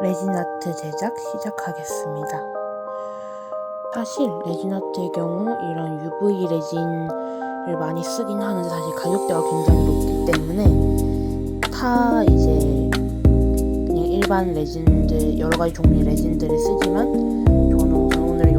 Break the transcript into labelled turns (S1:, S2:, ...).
S1: 레진 아트 제작 시작하겠습니다. 사실 레진 아트의 경우 이런 UV 레진을 많이 쓰긴 하는데 사실 가격대가 굉장히 높기 때문에 타 이제 그냥 일반 레진들 여러 가지 종류의 레진들을 쓰지만 저는 오늘